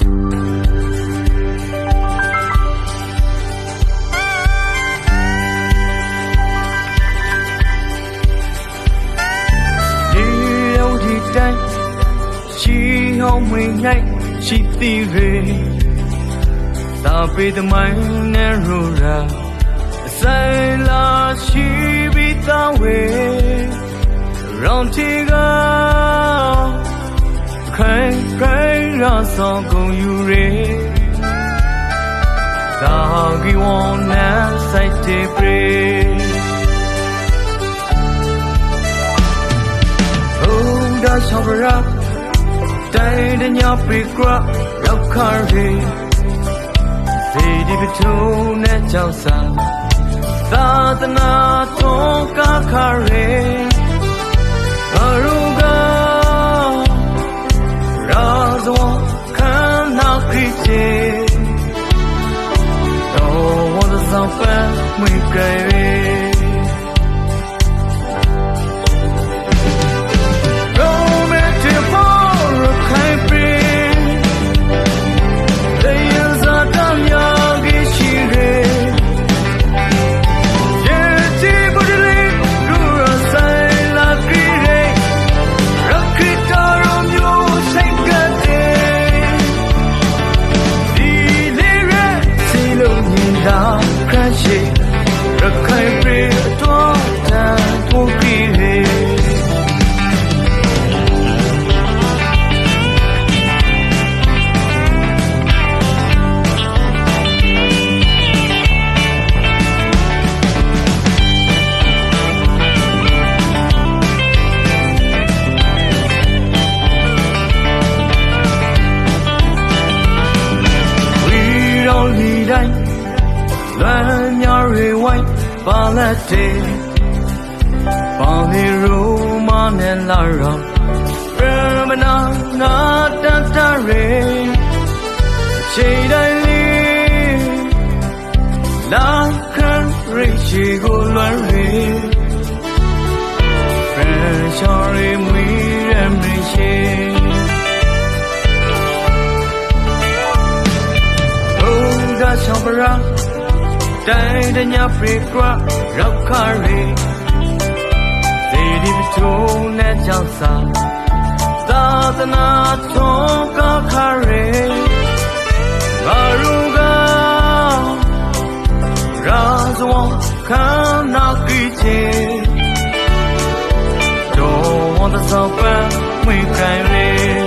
ဒီရောက်ဒီတိုင်းရှိဟောင်းမွေနိုင်ရှိသေးရေသာပေသမိုင်းနဲ့ရူရာအဆိုင်လာရှိပြီးသားဝေရောင်တီက ဆောင်ကုန်ယူရေသာဂီဝန်နဲ့စိုက်တေပရေ Oh, da chabra, dai de nya pe gra, rao kha re. Ve di bitu ne chao sa, ta ta na to ka kha re. Aru мы проявим. တိုင်းလွမ်းများတွေဝိုင်းပါလက်တဲ့ပေါင်းဒီရိုမနဲ့လာရောရမနာနာတတ်တရေချိန်တိုင်းလေးလာခံရိရှိကိုလွမ်းရေဖရန်ချော်ရီမွေရ da chambra, dai da nya pre gra, rau kha re. They di to na chao sa, da da na thong ka kha re. Garu ga, ra zo kha na ki che. Do want the so pa, we can re. Romantic